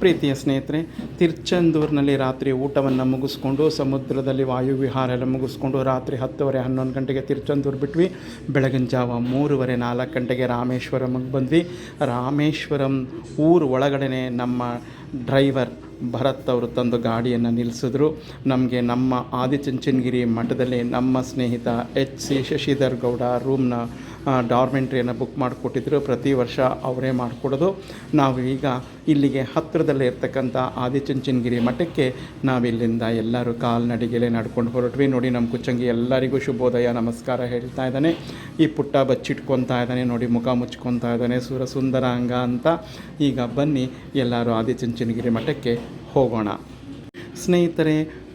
ಪ್ರೀತಿಯ ಸ್ನೇಹಿತರೆ, ತಿರ್ಚಂದೂರಿನಲ್ಲಿ ರಾತ್ರಿ ಊಟವನ್ನು ಮುಗಿಸ್ಕೊಂಡು ಸಮುದ್ರದಲ್ಲಿ ವಾಯುವಿಹಾರ ಎಲ್ಲ ಮುಗಿಸ್ಕೊಂಡು ರಾತ್ರಿ ಹತ್ತುವರೆ ಹನ್ನೊಂದು ಗಂಟೆಗೆ ತಿರ್ಚಂದೂರು ಬಿಟ್ವಿ. ಬೆಳಗಿನ ಜಾವ ಮೂರುವರೆ ನಾಲ್ಕು ಗಂಟೆಗೆ ರಾಮೇಶ್ವರಮ್ಗೆ ಬಂದ್ವಿ. ರಾಮೇಶ್ವರಂ ಊರು ಒಳಗಡೆ ನಮ್ಮ ಡ್ರೈವರ್ ಭರತ್ ಅವರು ತಂದು ಗಾಡಿಯನ್ನು ನಿಲ್ಲಿಸಿದ್ರು ನಮಗೆ ನಮ್ಮ ಆದಿಚುಂಚನಗಿರಿ ಮಠದಲ್ಲಿ ನಮ್ಮ ಸ್ನೇಹಿತ ಎಚ್ ಸಿ ಶಶಿಧರ್ ಗೌಡ ರೂಮ್ನ ಡಾರ್ಮೆಂಟ್ರಿಯನ್ನು ಬುಕ್ ಮಾಡಿಕೊಟ್ಟಿದ್ರು. ಪ್ರತಿ ವರ್ಷ ಅವರೇ ಮಾಡಿಕೊಡೋದು. ನಾವು ಈಗ ಇಲ್ಲಿಗೆ ಹತ್ತಿರದಲ್ಲೇ ಇರ್ತಕ್ಕಂಥ ಆದಿಚುಂಚನಗಿರಿ ಮಠಕ್ಕೆ ನಾವಿಲ್ಲಿಂದ ಎಲ್ಲರೂ ಕಾಲ್ನಡಿಗೆಲೆ ನಡ್ಕೊಂಡು ಹೊರಟ್ವಿ. ನೋಡಿ, ನಮ್ಮ ಕುಚ್ಚಂಗಿ ಎಲ್ಲರಿಗೂ ಶುಭೋದಯ, ನಮಸ್ಕಾರ ಹೇಳ್ತಾ ಇದ್ದಾನೆ. ಈ ಪುಟ್ಟ ಬಚ್ಚಿಟ್ಕೊತಾ ಇದ್ದಾನೆ. ನೋಡಿ, ಮುಖ ಮುಚ್ಕೊತಾ ಇದ್ದಾನೆ. ಸುರ ಸುಂದರ ಅಂಗ ಅಂತ. ಈಗ ಬನ್ನಿ ಎಲ್ಲರೂ ಆದಿಚುಂಚನಗಿರಿ ಮಠಕ್ಕೆ ಹೋಗೋಣ. ಸ್ನೇಹಿತರೆ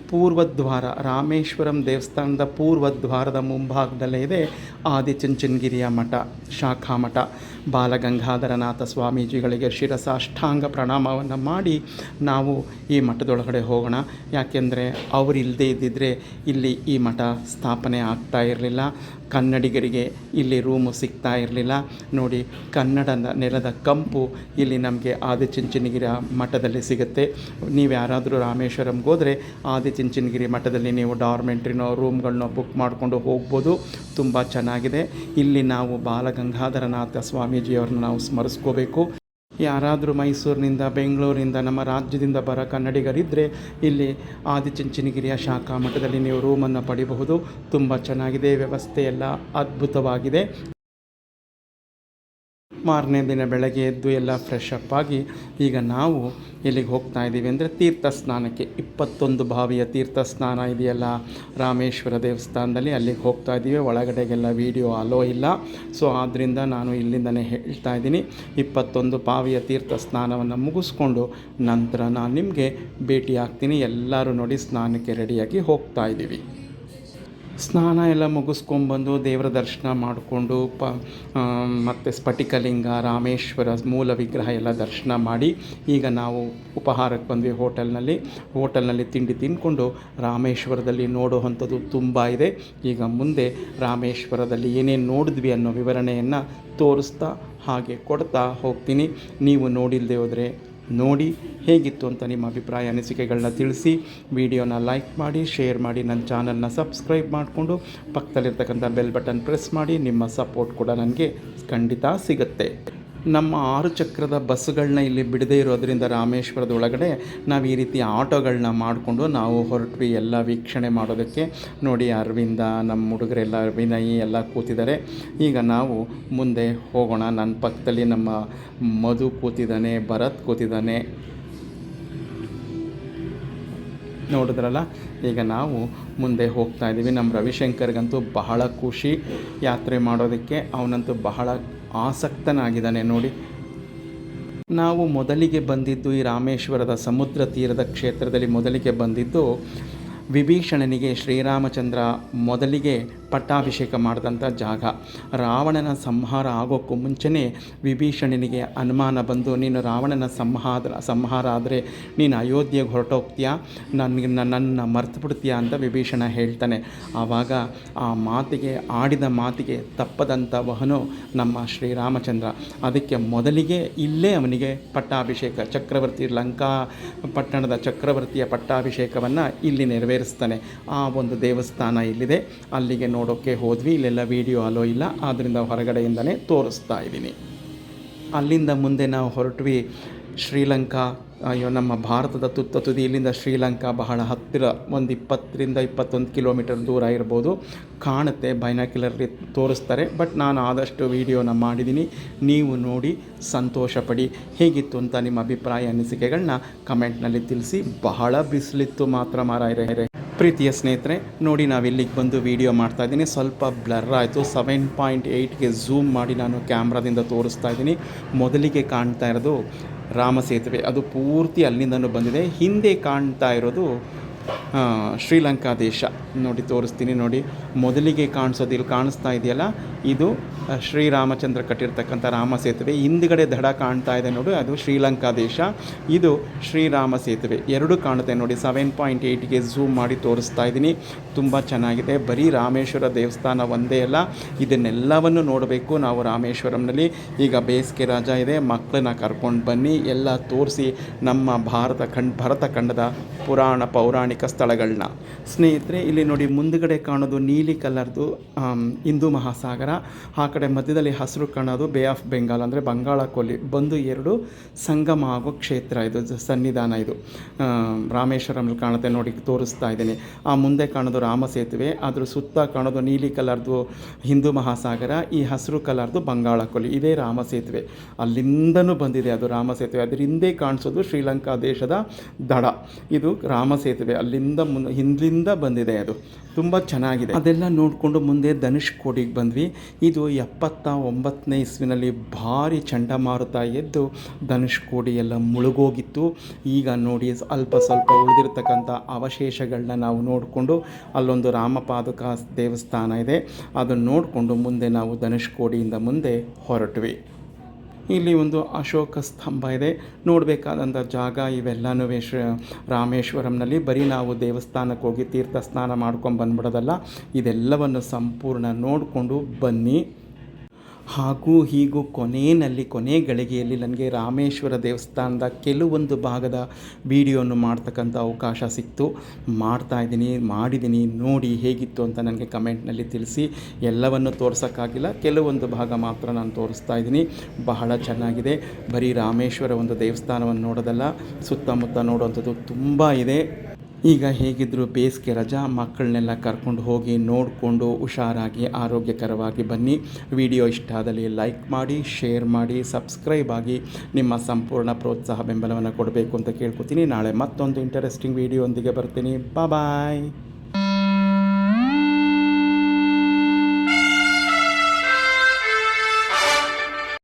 ಪೂರ್ವದ್ವಾರ, ರಾಮೇಶ್ವರಂ ದೇವಸ್ಥಾನದ ಪೂರ್ವದ್ವಾರದ ಮುಂಭಾಗದಲ್ಲೇ ಇದೆ ಆದಿಚುಂಚನಗಿರಿಯ ಮಠ, ಶಾಖಾ ಮಠ. ಬಾಲಗಂಗಾಧರನಾಥ ಸ್ವಾಮೀಜಿಗಳಿಗೆ ಶಿರಸಾಷ್ಟಾಂಗ ಪ್ರಣಾಮವನ್ನು ಮಾಡಿ ನಾವು ಈ ಮಠದೊಳಗಡೆ ಹೋಗೋಣ. ಯಾಕೆಂದರೆ ಅವರಿಲ್ಲದೇ ಇದ್ದಿದ್ದರೆ ಇಲ್ಲಿ ಈ ಮಠ ಸ್ಥಾಪನೆ ಆಗ್ತಾ ಇರಲಿಲ್ಲ. ಕನ್ನಡಿಗರಿಗೆ ಇಲ್ಲಿ ರೂಮು ಸಿಗ್ತಾ ಇರಲಿಲ್ಲ. ನೋಡಿ, ಕನ್ನಡ ನೆಲದ ಕಂಪು ಇಲ್ಲಿ ನಮಗೆ ಆದಿಚುಂಚನಗಿರಿ ಮಠದಲ್ಲಿ ಸಿಗುತ್ತೆ. ನೀವು ಯಾರಾದರೂ ರಾಮೇಶ್ವರಂಗೆ ಹೋದರೆ ಆದಿಚುಂಚನಗಿರಿ ಮಠದಲ್ಲಿ ನೀವು ಡಾರ್ಮೆಂಟ್ರಿನೋ ರೂಮ್ಗಳನ್ನೋ ಬುಕ್ ಮಾಡಿಕೊಂಡು ಹೋಗ್ಬೋದು. ತುಂಬ ಚೆನ್ನಾಗಿದೆ. ಇಲ್ಲಿ ನಾವು ಬಾಲಗಂಗಾಧರನಾಥ ಸ್ವಾಮೀಜಿಯವ್ರನ್ನ ನಾವು ಸ್ಮರಿಸ್ಕೋಬೇಕು. ಯಾರಾದರೂ ಮೈಸೂರಿನಿಂದ, ಬೆಂಗಳೂರಿನಿಂದ, ನಮ್ಮ ರಾಜ್ಯದಿಂದ ಬರೋ ಕನ್ನಡಿಗರಿದ್ದರೆ ಇಲ್ಲಿ ಆದಿಚುಂಚನಗಿರಿಯ ಶಾಖಾ ಮಠದಲ್ಲಿ ನೀವು ರೂಮನ್ನು ಪಡಿಬಹುದು. ತುಂಬ ಚೆನ್ನಾಗಿದೆ. ವ್ಯವಸ್ಥೆ ಎಲ್ಲ ಅದ್ಭುತವಾಗಿದೆ. ಮಾರನೇ ದಿನ ಬೆಳಗ್ಗೆ ಎದ್ದು ಎಲ್ಲ ಫ್ರೆಶ್ ಅಪ್ ಆಗಿ ಈಗ ನಾವು ಎಲ್ಲಿಗೆ ಹೋಗ್ತಾ ಇದ್ದೀವಿ ಅಂದರೆ ತೀರ್ಥ ಸ್ನಾನಕ್ಕೆ. ಇಪ್ಪತ್ತೊಂದು ಬಾವಿಯ ತೀರ್ಥ ಸ್ನಾನ ಇದೆಯಲ್ಲ? ರಾಮೇಶ್ವರ ದೇವಸ್ಥಾನದಲ್ಲಿ ಅಲ್ಲಿಗೆ ಹೋಗ್ತಾ ಇದ್ದೀವಿ. ಒಳಗಡೆಗೆಲ್ಲ ವೀಡಿಯೋ ಅಲೋ ಇಲ್ಲ. ಸೊ ಆದ್ದರಿಂದ ನಾನು ಇಲ್ಲಿಂದನೇ ಹೇಳ್ತಾ ಇದ್ದೀನಿ. ಇಪ್ಪತ್ತೊಂದು ಬಾವಿಯ ತೀರ್ಥ ಸ್ನಾನವನ್ನು ಮುಗಿಸ್ಕೊಂಡು ನಂತರ ನಾನು ನಿಮಗೆ ಭೇಟಿ ಆಗ್ತೀನಿ ಎಲ್ಲರೂ ನೋಡಿ ಸ್ನಾನಕ್ಕೆ ರೆಡಿಯಾಗಿ ಹೋಗ್ತಾ ಇದ್ದೀವಿ. ಸ್ನಾನ ಎಲ್ಲ ಮುಗಿಸ್ಕೊಂಬಂದು ದೇವರ ದರ್ಶನ ಮಾಡಿಕೊಂಡು ಪ ಮತ್ತು ಸ್ಫಟಿಕಲಿಂಗ, ರಾಮೇಶ್ವರ ಮೂಲ ವಿಗ್ರಹ ಎಲ್ಲ ದರ್ಶನ ಮಾಡಿ ಈಗ ನಾವು ಉಪಹಾರಕ್ಕೆ ಬಂದ್ವಿ ಹೋಟೆಲ್ನಲ್ಲಿ. ಹೋಟೆಲ್ನಲ್ಲಿ ತಿಂಡಿ ತಿಂದ್ಕೊಂಡು ರಾಮೇಶ್ವರದಲ್ಲಿ ನೋಡುವಂಥದ್ದು ತುಂಬ ಇದೆ. ಈಗ ಮುಂದೆ ರಾಮೇಶ್ವರದಲ್ಲಿ ಏನೇನು ನೋಡಿದ್ವಿ ಅನ್ನೋ ವಿವರಣೆಯನ್ನು ತೋರಿಸ್ತಾ ಹಾಗೆ ಕೊಡ್ತಾ ಹೋಗ್ತೀನಿ. ನೀವು ನೋಡಿಲ್ಲದೆ ಹೋದರೆ ನೋಡಿ ಹೇಗಿತ್ತು ಅಂತ ನಿಮ್ಮ ಅಭಿಪ್ರಾಯ, ಅನಿಸಿಕೆಗಳನ್ನ ತಿಳಿಸಿ, ವಿಡಿಯೋನ ಲೈಕ್ ಮಾಡಿ, ಶೇರ್ ಮಾಡಿ, ನನ್ನ ಚಾನಲ್ನ ಸಬ್ಸ್ಕ್ರೈಬ್ ಮಾಡಿಕೊಂಡು ಪಕ್ಕದಲ್ಲಿರ್ತಕ್ಕಂಥ ಬೆಲ್ ಬಟನ್ ಪ್ರೆಸ್ ಮಾಡಿ, ನಿಮ್ಮ ಸಪೋರ್ಟ್ ಕೂಡ ನನಗೆ ಖಂಡಿತ ಸಿಗುತ್ತೆ. ನಮ್ಮ ಆರು ಚಕ್ರದ ಬಸ್ಸುಗಳನ್ನ ಇಲ್ಲಿ ಬಿಡದೇ ಇರೋದರಿಂದ ರಾಮೇಶ್ವರದ ಒಳಗಡೆ ನಾವು ಈ ರೀತಿ ಆಟೋಗಳನ್ನ ಮಾಡಿಕೊಂಡು ನಾವು ಹೊರಟ್ವಿ ಎಲ್ಲ ವೀಕ್ಷಣೆ ಮಾಡೋದಕ್ಕೆ. ನೋಡಿ ಅರವಿಂದ ನಮ್ಮ ಹುಡುಗರೆಲ್ಲ, ವಿನಯಿ ಎಲ್ಲ ಕೂತಿದ್ದಾರೆ. ಈಗ ನಾವು ಮುಂದೆ ಹೋಗೋಣ. ನನ್ನ ಪಕ್ಕದಲ್ಲಿ ನಮ್ಮ ಮಧು ಕೂತಿದ್ದಾನೆ, ಭರತ್ ಕೂತಿದ್ದಾನೆ. ನೋಡಿದ್ರಲ್ಲ? ಈಗ ನಾವು ಮುಂದೆ ಹೋಗ್ತಾ ಇದ್ದೀವಿ. ನಮ್ಮ ರವಿಶಂಕರ್ಗಂತೂ ಬಹಳ ಖುಷಿ. ಯಾತ್ರೆ ಮಾಡೋದಕ್ಕೆ ಅವನಂತೂ ಬಹಳ ಆಸಕ್ತನಾಗಿದ್ದಾನೆ. ನೋಡಿ ನಾವು ಮೊದಲಿಗೆ ಬಂದಿದ್ದು ಈ ರಾಮೇಶ್ವರದ ಸಮುದ್ರ ತೀರದ ಕ್ಷೇತ್ರದಲ್ಲಿ ಮೊದಲಿಗೆ ಬಂದಿದ್ದು ವಿಭೀಷಣನಿಗೆ ಶ್ರೀರಾಮಚಂದ್ರ ಮೊದಲಿಗೆ ಪಟ್ಟಾಭಿಷೇಕ ಮಾಡಿದಂಥ ಜಾಗ. ರಾವಣನ ಸಂಹಾರ ಆಗೋಕ್ಕೂ ಮುಂಚೆನೇ ವಿಭೀಷಣನಿಗೆ ಅನುಮಾನ ಬಂದು, ನೀನು ರಾವಣನ ಸಂಹಾರ ಸಂಹಾರ ಆದರೆ ನೀನು ಅಯೋಧ್ಯೆಗೆ ಹೊರಟೋಗ್ತೀಯಾ? ನನಗೆ ನನ್ನ ಮರ್ತು ಬಿಡ್ತೀಯಾ ಅಂತ ವಿಭೀಷಣ ಹೇಳ್ತಾನೆ. ಆವಾಗ ಆ ಮಾತಿಗೆ, ಆಡಿದ ಮಾತಿಗೆ ತಪ್ಪದಂಥವನು ನಮ್ಮ ಶ್ರೀರಾಮಚಂದ್ರ. ಅದಕ್ಕೆ ಮೊದಲಿಗೆ ಇಲ್ಲೇ ಅವನಿಗೆ ಪಟ್ಟಾಭಿಷೇಕ, ಚಕ್ರವರ್ತಿ ಲಂಕಾ ಪಟ್ಟಣದ ಚಕ್ರವರ್ತಿಯ ಪಟ್ಟಾಭಿಷೇಕವನ್ನು ಇಲ್ಲಿ ನೆರವೇರಿಸ್ತಾನೆ. ಆ ಒಂದು ದೇವಸ್ಥಾನ ಇಲ್ಲಿದೆ. ಅಲ್ಲಿಗೆ ನೋಡೋಕ್ಕೆ ಹೋದ್ವಿ. ಇಲ್ಲೆಲ್ಲ ವೀಡಿಯೋ ಅಲೋ ಇಲ್ಲ. ಆದ್ದರಿಂದ ಹೊರಗಡೆಯಿಂದನೇ ತೋರಿಸ್ತಾ ಇದ್ದೀನಿ. ಅಲ್ಲಿಂದ ಮುಂದೆ ನಾವು ಹೊರಟ್ವಿ. ಶ್ರೀಲಂಕಾ, ಅಯ್ಯೋ, ನಮ್ಮ ಭಾರತದ ತುತ್ತ ತುದಿ ಇಲ್ಲಿಂದ ಶ್ರೀಲಂಕಾ ಬಹಳ ಹತ್ತಿರ, ಒಂದು ಇಪ್ಪತ್ತರಿಂದ ಇಪ್ಪತ್ತೊಂದು ಕಿಲೋಮೀಟರ್ ದೂರ ಇರ್ಬೋದು. ಕಾಣುತ್ತೆ ಬೈನಾಕ್ಯುಲರ್ಲಿ ತೋರಿಸ್ತಾರೆ, ಬಟ್ ನಾನು ಆದಷ್ಟು ವೀಡಿಯೋನ ಮಾಡಿದ್ದೀನಿ ನೀವು ನೋಡಿ, ಸಂತೋಷಪಡಿ. ಹೇಗಿತ್ತು ಅಂತ ನಿಮ್ಮ ಅಭಿಪ್ರಾಯ ಅನಿಸಿಕೆಗಳನ್ನ ಕಮೆಂಟ್ನಲ್ಲಿ ತಿಳಿಸಿ. ಬಹಳ ಬಿಸಿಲಿತ್ತು ಮಾತ್ರ ಮಾರಾಯರೆ. ಪ್ರೀತಿಯ ಸ್ನೇಹಿತರೆ, ನೋಡಿ ನಾವು ಇಲ್ಲಿಗೆ ಬಂದು ವೀಡಿಯೋ ಮಾಡ್ತಾ ಇದ್ದೀನಿ. ಸ್ವಲ್ಪ ಬ್ಲರ್ ಆಯಿತು. ಸೆವೆನ್ ಪಾಯಿಂಟ್ ಏಯ್ಟ್ಗೆ ಝೂಮ್ ಮಾಡಿ ನಾನು ಕ್ಯಾಮ್ರಾದಿಂದ ತೋರಿಸ್ತಾ ಇದ್ದೀನಿ. ಮೊದಲಿಗೆ ಕಾಣ್ತಾ ಇರೋದು ರಾಮ ಸೇತುವೆ. ಅದು ಪೂರ್ತಿ ಅಲ್ಲಿಂದನೂ ಬಂದಿದೆ. ಹಿಂದೆ ಕಾಣ್ತಾ ಇರೋದು ಶ್ರೀಲಂಕಾ ದೇಶ. ನೋಡಿ, ತೋರಿಸ್ತೀನಿ ನೋಡಿ. ಮೊದಲಿಗೆ ಕಾಣಿಸೋದು ಇಲ್ಲಿ ಕಾಣಿಸ್ತಾ ಇದೆಯಲ್ಲ? ಇದು ಶ್ರೀರಾಮಚಂದ್ರ ಕಟ್ಟಿರ್ತಕ್ಕಂಥ ರಾಮ ಸೇತುವೆ. ಹಿಂದ್ಗಡೆ ದಡ ಕಾಣ್ತಾ ಇದೆ ನೋಡಿ, ಅದು ಶ್ರೀಲಂಕಾ ದೇಶ. ಇದು ಶ್ರೀರಾಮ ಸೇತುವೆ. ಎರಡು ಕಾಣುತ್ತೆ ನೋಡಿ ಸೆವೆನ್ ಪಾಯಿಂಟ್ ಏಯ್ಟ್ಗೆ ಝೂಮ್ ಮಾಡಿ ತೋರಿಸ್ತಾ ಇದ್ದೀನಿ. ತುಂಬ ಚೆನ್ನಾಗಿದೆ. ಬರೀ ರಾಮೇಶ್ವರ ದೇವಸ್ಥಾನ ಒಂದೇ ಅಲ್ಲ, ಇದನ್ನೆಲ್ಲವನ್ನು ನೋಡಬೇಕು ನಾವು ರಾಮೇಶ್ವರಂನಲ್ಲಿ. ಈಗ ಬೇಸಿಗೆ ರಾಜ ಇದೆ, ಮಕ್ಕಳನ್ನ ಕರ್ಕೊಂಡು ಬನ್ನಿ, ಎಲ್ಲ ತೋರಿಸಿ ನಮ್ಮ ಭಾರತ ಖಂಡ, ಭರತ ಖಂಡದ ಪುರಾಣ ಪೌರಾಣಿಕ ಸ್ಥಳಗಳನ್ನ ಸ್ನೇಹಿತರೆ, ಇಲ್ಲಿ ನೋಡಿ, ಮುಂದುಗಡೆ ಕಾಣೋದು ನೀಲಿ ಕಲರ್ದು ಹಿಂದೂ ಮಹಾಸಾಗರ. ಆ ಕಡೆ ಮಧ್ಯದಲ್ಲಿ ಹಸಿರು ಕಾಣೋದು ಬೇ ಆಫ್ ಬೆಂಗಾಲ್ ಅಂದರೆ ಬಂಗಾಳ ಕೊಲ್ಲಿ. ಬಂದು ಎರಡು ಸಂಗಮ ಆಗೋ ಕ್ಷೇತ್ರ ಇದು ಸನ್ನಿಧಾನ ಇದು. ರಾಮೇಶ್ವರಮಲ್ಲಿ ರಾಮೇಶ್ವರಂ ಕಾಣುತ್ತೆ ನೋಡಿ, ತೋರಿಸ್ತಾ ಇದ್ದೀನಿ. ಆ ಮುಂದೆ ಕಾಣೋದು ರಾಮ ಸೇತುವೆ ಅದ್ರ ಸುತ್ತ ಕಾಣೋದು ನೀಲಿ ಕಲರ್ದು ಹಿಂದೂ ಮಹಾಸಾಗರ, ಈ ಹಸಿರು ಕಲರ್ದು ಬಂಗಾಳ ಕೊಲ್ಲಿ. ಇದೇ ರಾಮ ಸೇತುವೆ. ಅಲ್ಲಿಂದನೂ ಬಂದಿದೆ ಅದು ರಾಮ ಸೇತುವೆ. ಅದ್ರ ಹಿಂದೆ ಕಾಣಿಸೋದು ಶ್ರೀಲಂಕಾ ದೇಶದ ದಡ. ಇದು ರಾಮ ಸೇತುವೆ. ಅಲ್ಲಿಂದ ಮುಂದೆ ಹಿಂದಿಂದ ಬಂದಿದೆ ಅದು. ತುಂಬ ಚೆನ್ನಾಗಿದೆ. ಅದೆಲ್ಲ ನೋಡಿಕೊಂಡು ಮುಂದೆ ಧನುಷ್ಕೋಡಿಗೆ ಬಂದ್ವಿ. ಇದು ಎಪ್ಪತ್ತ ಒಂಬತ್ತನೇ ಇಸ್ವಿನಲ್ಲಿ ಭಾರಿ ಚಂಡಮಾರುತ ಎದ್ದು ಧನುಷ್ಕೋಡಿ ಎಲ್ಲ ಮುಳುಗೋಗಿತ್ತು. ಈಗ ನೋಡಿ ಅಲ್ಪ ಸ್ವಲ್ಪ ಉಳಿದಿರ್ತಕ್ಕಂಥ ಅವಶೇಷಗಳನ್ನ ನಾವು ನೋಡಿಕೊಂಡು ಅಲ್ಲೊಂದು ರಾಮಪಾದುಕ ದೇವಸ್ಥಾನ ಇದೆ. ಅದನ್ನು ನೋಡಿಕೊಂಡು ಮುಂದೆ ನಾವು ಧನುಷ್ಕೋಡಿಯಿಂದ ಮುಂದೆ ಹೊರಟ್ವಿ. ಇಲ್ಲಿ ಒಂದು ಅಶೋಕ ಸ್ತಂಭ ಇದೆ. ನೋಡಬೇಕಾದಂಥ ಜಾಗ ಇವೆಲ್ಲನೂ ಶ ರಾಮೇಶ್ವರಂನಲ್ಲಿ ಬರೀ ನಾವು ದೇವಸ್ಥಾನಕ್ಕೆ ಹೋಗಿ ತೀರ್ಥ ಸ್ನಾನ ಮಾಡ್ಕೊಂಡು ಬಂದ್ಬಿಡೋದಲ್ಲ. ಇದೆಲ್ಲವನ್ನು ಸಂಪೂರ್ಣ ನೋಡಿಕೊಂಡು ಬನ್ನಿ. ಹಾಗೂ ಹೀಗೂ ಕೊನೆಯಲ್ಲಿ, ಕೊನೆ ಗಳಿಗೆಯಲ್ಲಿ ನನಗೆ ರಾಮೇಶ್ವರ ದೇವಸ್ಥಾನದ ಕೆಲವೊಂದು ಭಾಗದ ವೀಡಿಯೋವನ್ನು ಮಾಡ್ತಕ್ಕಂಥ ಅವಕಾಶ ಸಿಕ್ತು. ಮಾಡ್ತಾ ಇದ್ದೀನಿ, ಮಾಡಿದ್ದೀನಿ, ನೋಡಿ ಹೇಗಿತ್ತು ಅಂತ ನನಗೆ ಕಮೆಂಟ್ನಲ್ಲಿ ತಿಳಿಸಿ. ಎಲ್ಲವನ್ನು ತೋರಿಸೋಕ್ಕಾಗಿಲ್ಲ, ಕೆಲವೊಂದು ಭಾಗ ಮಾತ್ರ ನಾನು ತೋರಿಸ್ತಾ ಇದ್ದೀನಿ. ಬಹಳ ಚೆನ್ನಾಗಿದೆ. ಬರೀ ರಾಮೇಶ್ವರ ಒಂದು ದೇವಸ್ಥಾನವನ್ನು ನೋಡೋದಲ್ಲ, ಸುತ್ತಮುತ್ತ ನೋಡುವಂಥದ್ದು ತುಂಬ ಇದೆ. ಈಗ ಹೇಗಿದ್ದರೂ ಬೇಸಿಗೆ ರಜಾ, ಮಕ್ಕಳನ್ನೆಲ್ಲ ಕರ್ಕೊಂಡು ಹೋಗಿ ನೋಡಿಕೊಂಡು ಹುಷಾರಾಗಿ ಆರೋಗ್ಯಕರವಾಗಿ ಬನ್ನಿ. ವಿಡಿಯೋ ಇಷ್ಟ ಆದಲ್ಲಿ ಲೈಕ್ ಮಾಡಿ, ಶೇರ್ ಮಾಡಿ, ಸಬ್ಸ್ಕ್ರೈಬ್ ಆಗಿ ನಿಮ್ಮ ಸಂಪೂರ್ಣ ಪ್ರೋತ್ಸಾಹ ಬೆಂಬಲವನ್ನು ಕೊಡಬೇಕು ಅಂತ ಕೇಳ್ಕೊತೀನಿ. ನಾಳೆ ಮತ್ತೊಂದು ಇಂಟರೆಸ್ಟಿಂಗ್ ವಿಡಿಯೋ ಒಂದಿಗೆ ಬರ್ತೀನಿ. ಬಾಯ್